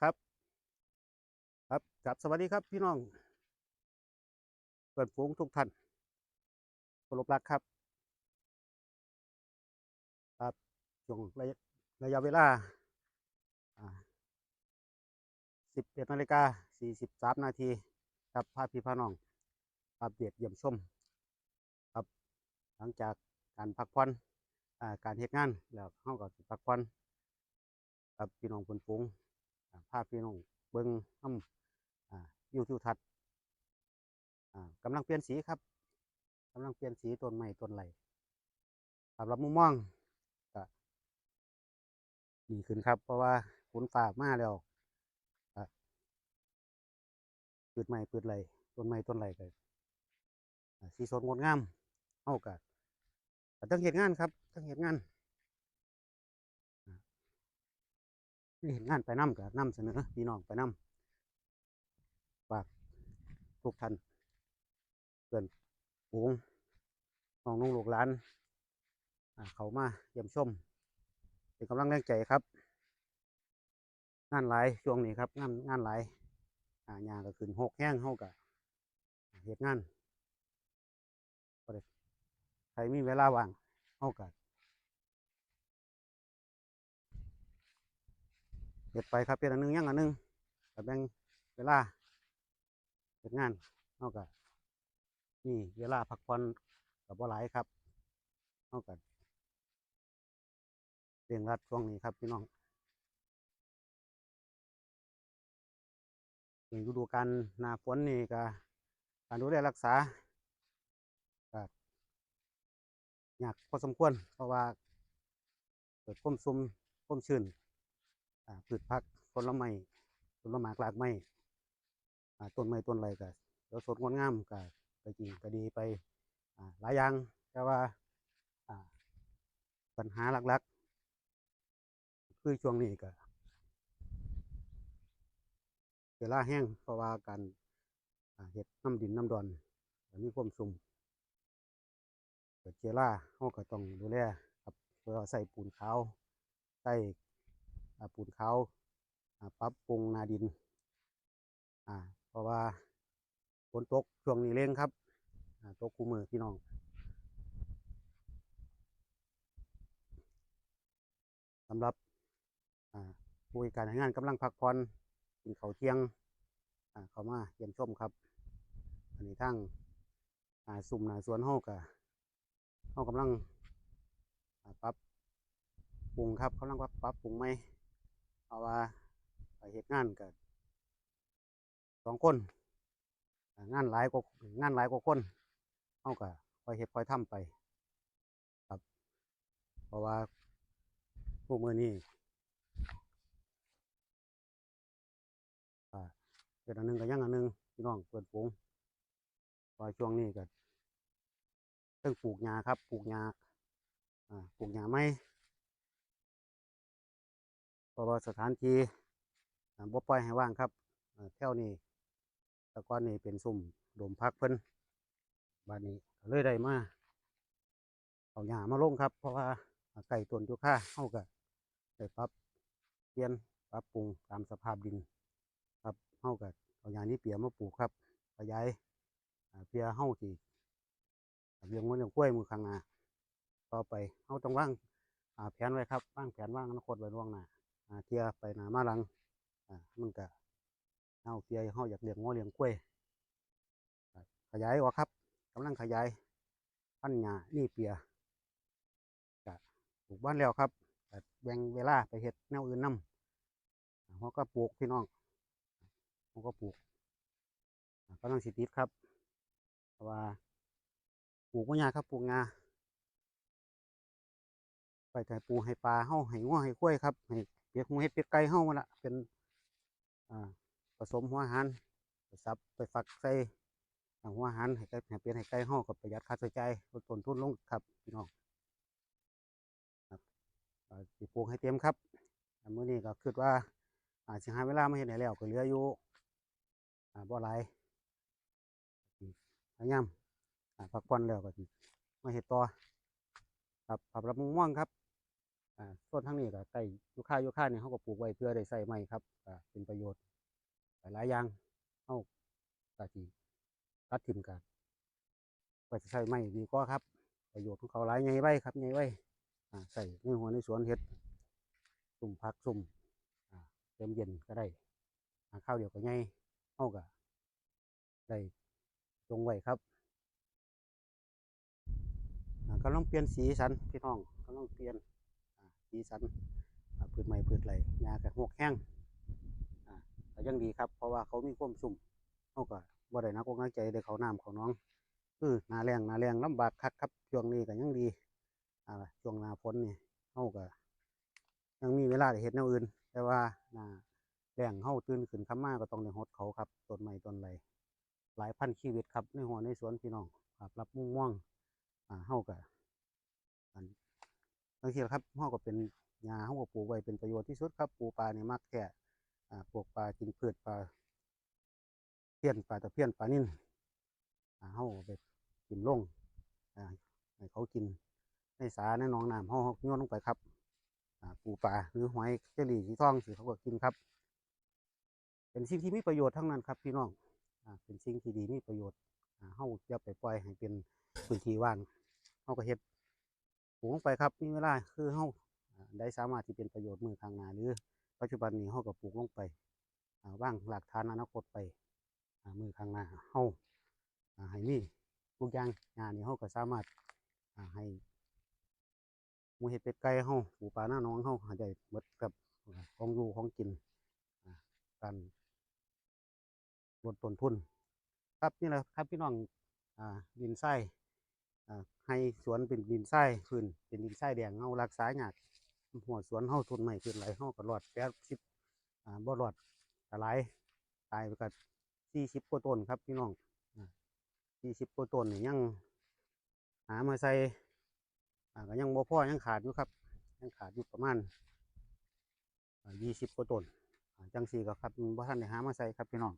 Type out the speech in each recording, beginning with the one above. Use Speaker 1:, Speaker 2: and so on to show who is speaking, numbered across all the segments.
Speaker 1: ครับ ครับครับสวัสดีครับพี่น้องเปิดฝูงทุกท่านเคารพรักครับครับช่วงระยะระยะเวลาอ่า11นาฬิกา43นาทีครับพาพี่พาน้องอัปเดตเยี่ยมชม ครับ หลังจากการพักผ่อนการเหตุงานแล้วเฮาก็สิพักผ่อนครับพี่น้องเพิ่นฝูง อ่าพาพี่น้องเบิ่งน้ำอ่าวิวทิวทัศน์กำลังเปลี่ยนสีครับกำลังเปลี่ยนสีต้นไม้ต้นไหลสำหรับมุมมองก็ดีขึ้นครับ เพราะว่าฝนฟ้ามาแล้วก็พืชไม้พืชไหลต้นไม้ต้นไหลก็อ่าสีสดงดงามเฮาก็ก็ต้องเฮ็ดงานครับต้องเฮ็ดงานอ่า เฮ็ดงานไปนํก็นํเสนอพี่น้องไปนํฝากทุกท่านเพื่อนฝูงน้องนุ่งลูกหลานเขามาเยี่ยมชมเป็นกำลังแรงใจครับ งานหลายช่วงนี้ครับ งานงานหลายอางานก็ขึ้นหกแห้งเฮากะเหตุงานใครมีเวลาว่างเฮากะ เฮ็ดไปครับเป็นอันหนึงอยังอันหนึงก็แบ่งเวลาเหตุงานเฮากะนี่เวลาพักผ่อนกับบ่หลายครับเฮากะเร่งรัดช่วงนี้ครับพี่น้องในฤดูกาลหนาฝนนี่ก็การดูแลรักษาก็ยากพอสมควรเพราะว่าเกิดความซุ่มความชื้น พืชผักผลไม้ผลไม้หลากไม้ต้นไม้ต้นอะไรก็เดี๋ยวสดงดงามก็ไปจริงก็ดีไปหลายอย่างแต่ว่าปัญหาหลักๆ คือช่วงนี้ก็เวลาแห้งเพราะว่าการเห็ดน้ำดินน้ำดอนก็มีความสุ่มเกิดเจล่าเราก็ต้องดูแลครับเพื่อใส่ปูนขาวใส่ ปูนเขาปรับปรุงนาดิน อ่า เพราะว่าฝนตกช่วงนี้เร่งครับตกคู่มือพี่น้อง สำหรับผู้การงานกำลังพักผ่อนกินเขาเที่ยงเขามาเยี่ยมชมครับ อันนี้ทั้งสุ่มหนาสวนเฮากะเฮากำลังปรับปรุงครับกำลังปรับปรับปรุงไหม เพราะว่าไปเหตุงานกับสองคนงานหลายกว่างานหลายกว่าคนเฮากะคอยเฮ็ดคอยทำไป ครับ เพราะว่าพวกมือนี่อ่าเป็นอันหนึงกับยังอันหนึงพี่น้องเปิดฝูงพอช่วงนี้ก็เพิ่งปลูกหญ้าครับ ปลูกหญ้าอ่าปลูกหญ้าไม่ ราะว่าสถานที่บ่ปล่อยให้ว่างครับแถวนี้ตะกอนนี่เป็นซุ่มโดมพักเพิ่นบ้านนี้เลยได้มาเอาหญ้ามาลงครับ เพราะว่าไก่ต้นยูคาเฮาก็ได้ปรับเปลี่ยนปรับปรุงตามสภาพดิน ครับเฮากับเอาอย่างนี้เปียมาปลูกครับขยายเพียเฮาที่เลี้ยงวัวเลี้ยงกล้วยมือข้างหน้าต่อไปเฮาต้องว่างแผนไว้ครับวางแผนว่างอนาคตไว้ล่วงหน้า อ่าเทียไปหนามาหลังอ่ามันก็เฮาเทียเฮาอยากเลี้ยงวัวเลี้ยงกล้วยขยายออกครับกำลังขยายพันหญ้านี่เปียก็ปลูกบ้านแล้วครับแบ่งเวลาไปเฮ็ดแนวอื่นนำเขาก็ปลูกพี่น้องเขาก็ปลูกอ่ากำลังสิติดครับเพราะว่าปลูกว่ายาครับปลูกงาไปแต่ปูให้ปลาเฮาให้งัวให้กล้วยครับให้ เปียกหมูเฮ็ดเป็ดไก่เฮามาละเป็นอ่าผสมหัวหารไปซับไปฝักใส่หัวหารให้ไก่ให้เป็ดให้ไก่เฮากับประหยัดค่าใช้จ่ายลดต้นทุนลงครับพี่น้องก็สิปลูกให้เต็มครับอันมื้อนี้ก็คิดว่าอาจสิหาเวลามาเฮ็ดให้แล้วก็เหลืออยู่อ่าบ่หลายพยายามพักผ่อนแล้วก็มาเฮ็ดต่อครับผับรับมุงม่วงครับ อ่าส่วนทั้งนี้ก็ใต้ยูคายูคาเนี่ยเขาก็ปลูกไว้เพื่อได้ใส่ไม้ครับก็เป็นประโยชน์หลายอย่างเขาก็สิตัดถิ่มกันไปใส่ไม้ดีกว่าครับ ประโยชน์ของเขาหลายใหญ่ไว้ครับใหญ่ไว้อ่าใส่ในหัวในสวนเห็ดสุ่มผักสุ่มอ่าเติมเย็นก็ได้อ่าข้าวเดียวก็ใหญ่เขาก็ได้จงไว้ครับอ่ากำลังเปลี่ยนสีสันพี่น้องกำลังเปลี่ยน สีสันพืชใหม่พืชไรหญ้ากับหกแห้งอ่าก็ยังดีครับ เพราะว่าเขามีความสุ่มเขาก็บ่ได้นักอกนักใจได้เขาน้ำเขาน้องคือหนาแรงหนาแรงลำบากคักครับช่วงนี้ก็ยังดีอ่าช่วงหนาฝนนี่เฮาก็ยังมีเวลาเฮ็ดแนวอื่น แต่ว่าหนาแรงเฮาตื่นขึ้นคำมาก็ต้องได้หดเขาครับต้นไม้ต้นไรหลายพันชีวิตครับในหัวในสวนพี่น้องครับรับมุ่งม่วงอ่าเฮากัน บางทีครับเฮาก็เป็นหญ้าเฮาก็ปลูกไว้เป็นประโยชน์ที่สุดครับปูปลานี่มักแค่อ่าพวกปลากินพืชปลาเพี้ยนปลาตะเพี้ยนปลานิ่นอ่าเฮาก็ไปกินลงอ่าให้เขากินในสาในหนองน้ำเขาโยนลงไปครับอ่าปูปลาหรือหอยเจลีสีทองสิเขาก็กินครับ เป็นสิ่งที่มีประโยชน์ทั้งนั้นครับพี่น้องอเป็นสิ่งที่ดีมีประโยชน์เฮาจะไปปล่อยให้เป็นพื้นที่ว่างเฮาก็เฮ็ด ปลูกลงไปครับมีเวลาคือเฮาอ่าได้สามารถที่เป็นประโยชน์มือข้างหน้าหรือ ปัจจุบันนี้เฮาก็ปลูกลงไปอ่าว่างหลักฐานอนาคตไปมือข้างหน้าเฮาอ่าให้มีทุกอย่างงานนี้เขาก็สามารถให้มูเห็ดเป็ดไก่เขาปูปลาหน้าน้องเขาหาได้หมดกับของอยู่ของกินการลดต้นทุน ครับนี่แหละครับพี่น้องอดินทรายอ่า ให้สวนเป็นดินทรายพื้นเป็นดินทรายแดงเขารักษาหยากหัวสวนเขาทุนใหม่พื้นไหลเขาก็รอดแปดสิบอ่าบ่รอดตะไลายตายไปกับสี่สิบกว่าต้นครับพี่น้องสี่สิบกว่าต้นยัง หามาใส่ก็ยังบ่พอยังขาดอยู่ครับ ยังขาดอยู่ประมาณยี่สิบกว่าต้นจังสี่ก็ครับบ่ท่านได้หามาใส่ครับพี่น้อง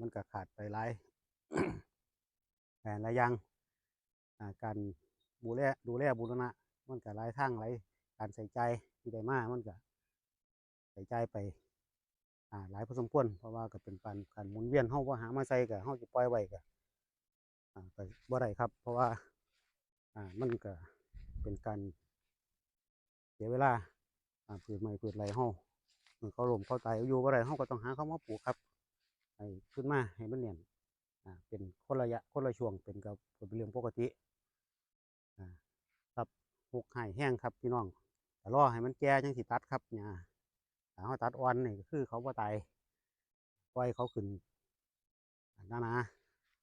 Speaker 1: มันก็ขาดไปหลายแต่หลายอย่าง การดูแลดูแลบูรณะ มันก็หลายทางหลายการใส่ใจที่ได้มามันก็ใส่ใจไปหลายพอสมควรเพราะว่าก็เป็นการการหมุนเวียนเฮาบ่าหามาใส่ก็เฮาสิปล่อยไว้ก็อ่าก็บ่ได้ครับ เพราะว่ามันก็เป็นการเสียเวลาอ่าพืชใหม่พืชไรเฮาเมื่อเขาลมเขาตายอยู่บ่ได้เฮาก็ต้องหาเขามาปลูกครับให้ขึ้นมาให้มันเนียนเป็นคนระยะคนละช่วงเป็นกับเป็นเรื่องปกติ ครับหกไห้แห้งครับพี่น้องแต่รอให้มันแก่จังสิตัดครับเนี่ยถ้าเฮาตัดอ่อนนี่ก็คือเขาบ่ตายปล่อยเขาขึ้นน้านา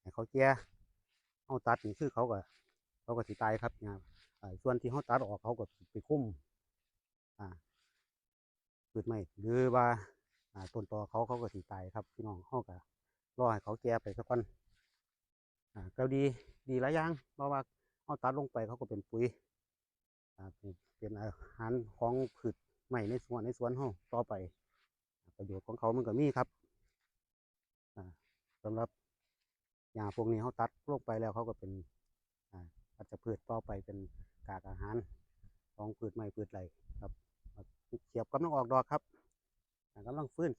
Speaker 1: ให้เขาแก่เขาตัดนี่คือเขาก็เขาก็สิตายครับเนี่ยส่วนที่เขาตัดออกเขาก็ไปคุ้มอ่าพืชไม้หรือว่าอ่าต้นตอเขาเขาก็สิตายครับพี่น้องเขาก็รอให้เขาแก่ไปสักวันอ่าก็ดีดีหลายอย่างเพราะว่าเขาตัดลงไปเขาก็เป็นปุ๋ย เป็นอาหารของพืชไม้ในสวนในสวนเขาต่อไป ประโยชน์ของเขามันก็มีครับอ่าสำหรับหญ้าพวกนี้เขาตัดลงไปแล้วเขาก็เป็นอาวัชพืชต่อไปเป็นกากอาหารของพืชไม้พืชไรครับเขียบกำลังออกดอกครับอ่ากำลังฟื้น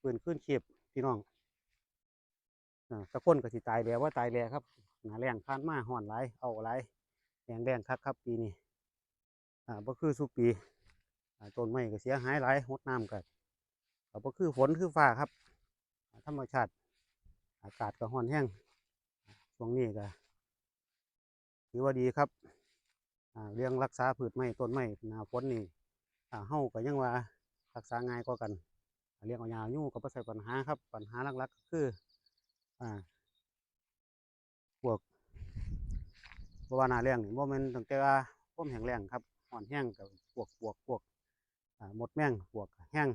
Speaker 1: ฟื้นขึ้นเขียบพี่น้องตะก้นก็สิตายแล้วว่าตายแล้วครับหนาแรงผ่านมาห่อนไหลเอาหลแดงแดงคักครับปีนี้ อ่าบ่คือสุปีอ่าต้นไม้ก็เสียหายหลายหดน้ำกันก็บ่คือฝนคือฟ้าครับ ธรรมชาติ อากาศก็ร้อนแห้งช่วงนี้ก็ถือว่าดีครับอ่าเรื่องรักษาพืชไม้ต้นไม้หนาฝนนี่อ่าเฮาก็ยังว่ารักษาง่ายกว่ากันเรื่องเอายาอยู่ก็บ่ใช่ปัญหาครับ ปัญหาหลักๆก็คืออ่าพวกบ่ว่าหนาแรงนี่บ่แม่นตั้งแต่ว่าความแห้งแล้งครับ ร้อนแห้งกับพวกพวกพวกหมดแมงพวกแห้ง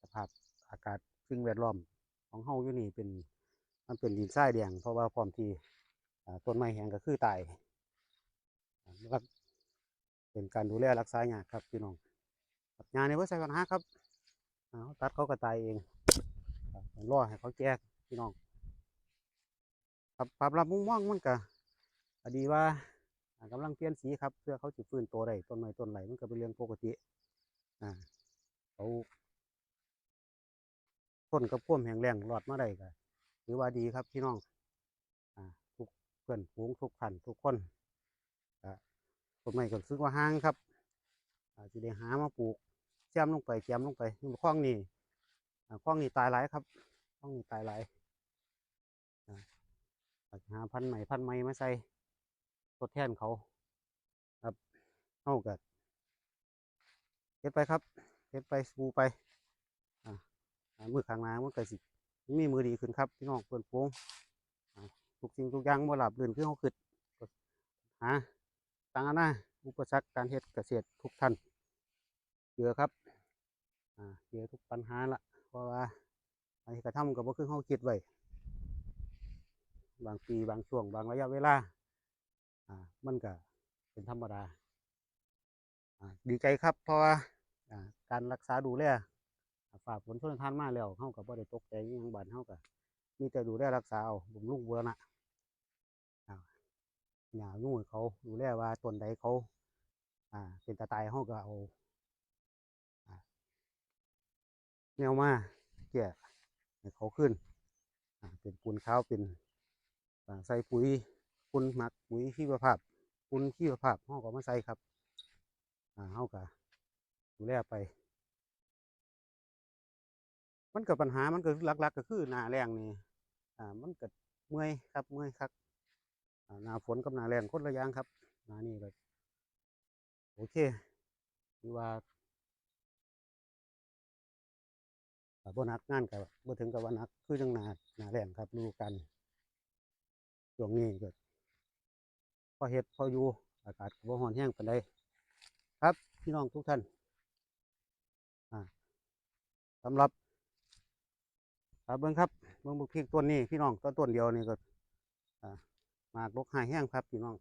Speaker 1: สภาพอากาศสิ่งแวดล้อมของเฮาอยู่นี่เป็นมันเป็นดินทรายแดงเพราะว่าพร้อมที่ต้นไม้แห้งก็คือตายอ่าแล้วเป็นการดูแลรักษายากครับพี่น้องงานในเพื่อใส่ปัญหาครับตัดเขาก็ตายเองรอให้เขาแก่พี่น้องครับปรับรับมุ่งมั่งมันก็ดีว่า อ่ากำลังเปลี่ยนสีครับเพื่อเขาจะฟื้นตัวได้ต้นไม้ต้นไหลมันก็เป็นเรื่องปกติอ่าเขาทนกับควมแห้งแล้งรอดมาได้ก็ถือว่าดีครับพี่น้องอ่าทุกเพื่อนฝูงทุกท่านทุกคนอ่าต้นไม้ก็รู้สึกว่าห่างครับอาจะได้หามาปลูกแจมลงไปแจมลงไปนี่คล้องนี่อ่าคล้องนี่ตายหลายครับคล้องนี่ตายหลายอ่าหาพันใหม่พันใหม่มาใส่ ทดแทนเขาครับเอากัดเฮ็ดไปครับเฮ็ดไปสูไปอ่ามือข้างหน้ามันก็สิมีมือดีขึ้นครับพี่น้องเพื่อนโป้งทุกสิ่งทุกอย่างบ่หลับลื่นคือเขาคิดก็หาต่างๆนานาอุปสรรคการเฮ็ดเกษตรทุกท่านเจอะครับอ่าเจอะทุกปัญหาละเพราะว่าอันนี้กระทำกับว่าคือเขาคิดไว้บางปีบางช่วงบางระยะเวลา อ่ามันก็เป็นธรรมดาอ่าดีใจครับ เพราะว่าอ่าการรักษาดูแลฝากผลชนทานมาแล้วเฮากับบ่ได้ตกใจอิหยังบานเฮากับมีแต่ดูแลรักษาเอาบำรุงบูรณะอ่าหญ้ายุ่งเขาดูแลว่าต้นใดเขา อ่า เป็นตาตายเฮาก็เอาแนวมาแก้ให้เขาขึ้น เป็นปูนข้าวเป็นใส่ปุ๋ย นหมักปุ๋ยชีวภาพคุณชีวภาพเฮาก็มาใส่ครับ อ่าเฮาก็ดูแลไป มันเก็ปัญหามันเก็หลัก ๆ ก็คือหน้าแล้งนี่อ่า มันเก็เมื่อยครับเมื่อยครับอ่าหน้าฝนกับหน้าแล้งคนละอย่างครับหน้านี้ก็โอเคคือว่าอ่าบ่นักงานกับบ่ถึงกับว่านักคือจังหนาหนาแล้งครับฤดูกาลช่วงนี้ก็ พอเฮ็ดพออยู่ อากาศก็บ่ร้อนแห้งปานใดครับ พี่น้องทุกท่านสำหรับอ่าเบิ่งครับเบิ่งบุกพริกต้นนี้พี่น้องต้นต้นเดียวนี่ก็หมากรกหายแห้งครับพี่น้อง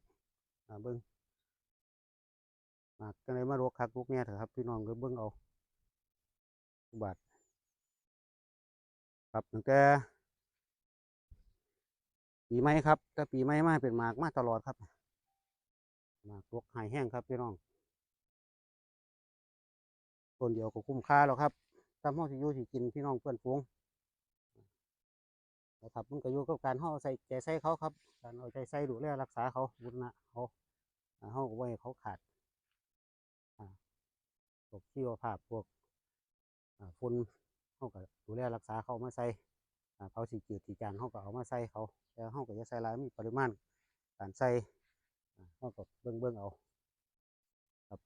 Speaker 1: อเบิ่งหมากจังไดมารกคักลูกแม่เถอะครับ พี่น้องก็เบิ่งเอาอุบาทครับตั้งแต่ปีใหม่ครับแต่ปีใหม่มาเป็นหมากมาตลอดครับ มากรกหายแห้งครับพี่น้องต้นเดียวก็คุ้มค่าแล้วครับตามห้องที่อยู่ที่กินพี่น้องเพื่อนฝูงนะครับมันก็อยู่กับการห่อใส่ใจใส่เขาครับ การเอาใจใส่ดูแลรักษาเขาบุญนะเขาอ่าเขาก็ไว้เขาขาดพวกชีวภาพพวกฝุ่นเขาก็ดูแลรักษาเขามาใส่อ่าเขาสีจืดสีจางเขาก็เอามาใส่เขาแต่เขาก็จะใส่ลายมีปริมาณการใส่ เราก็เบิ่งเบิ่งเอา ครับ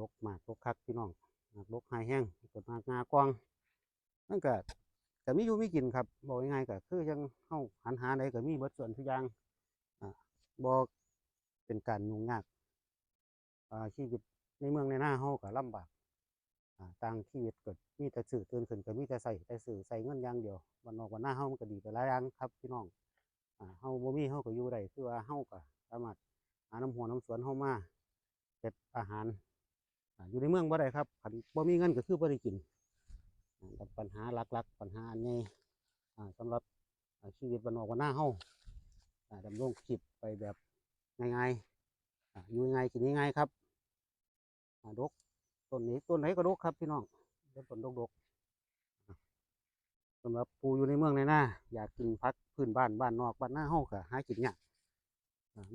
Speaker 1: ลกมากลกคักพี่น้องหมากลกหายแห้งกิดมางากวางนั่นก็ก็มีอยู่มีกินครับบอกง่ายๆก็คือยังเฮาหันหาใดก็มีเบิดส่วนทุกอย่างอ่าบ่เป็นการยุ่งยากอ่าชีวิตในเมืองในหน้าเฮาก็ลำบากต่างชีวิตก็มีแต่สื่อตื่นขึ้นก็มีแต่ใส่แต่สื่อใส่เงินอย่างเดียววันนอกวันหน้าเฮามันก็ดีไปหลายอย่างครับพี่น้องเฮาบ่มีเฮาก็อยู่ได้คือว่าเฮาก็ามารถหาน้ำหัวน้ำสวนเฮามาเฮ็ดอาหารอยู่ในเมืองบ่ได้ครับคันบ่มีเงินก็คือบ่ได้กินปัญหาหลักๆ ปัญหาอันใหญ่สำหรับชีวิตบ้านนอกบ้านนาเฮาอ่าดำรงชีพไปแบบง่ายๆอยู่ง่ายกินง่ายครับดกต้นนี้ต้นไหนก็ดกครับพี่น้องต้นดกๆสำหรับปูอยู่ในเมืองในหน้าอยากกินพักพื้นบ้านบ้านนอกบ้านหน้าเฮาก็หากินยากอ่า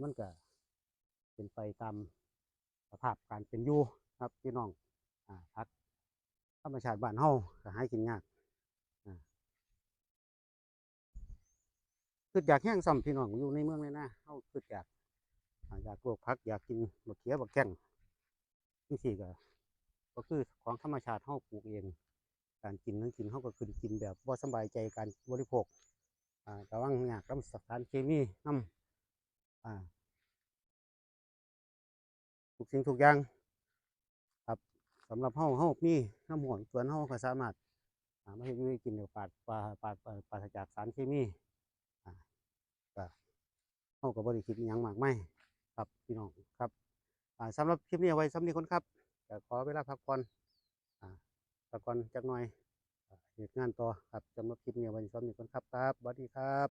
Speaker 1: มันก็เป็นไปตามสภาพการเป็นอยู่ครับพี่น้องพักธรรมชาติบ้านเฮาก็หากินยากอ่าคืออยากแห้งซ้ำพี่น้องอยู่ในเมืองในหน้าเฮาคืออยากอยากปลูกพักอยากกินบักเขียบักแก้งนี่สิก็ก็คือของธรรมชาติเฮาปลูกเอง การกินนั้นกินเขาก็คือกินแบบว่าสบายใจการบริโภคอ่าระวังยากน้ำสารเคมีน้ำอ่าทุก สิ่งทุกอย่าง ครับสำหรับเฮาเฮามีน้ำหวนสวนเฮาก็สามารถไม่ให้อยู่ให้กินเดี๋ยวปาดปาปาดปาดจากสารเคมีอ่าก็เฮาก็บบริคิดยังมากไม่ครับพี่น้องครับอ่าสำหรับคลิปนี้ไว้สำหรับนี้คนครับก็ขอเวลาพักผ่อนพักผ่อนจักหน่อยเหตุงานต่อครับสำหรับคลิปนี้ไว้สำหรับนี้ก่อนครับครับสวัสดีครับ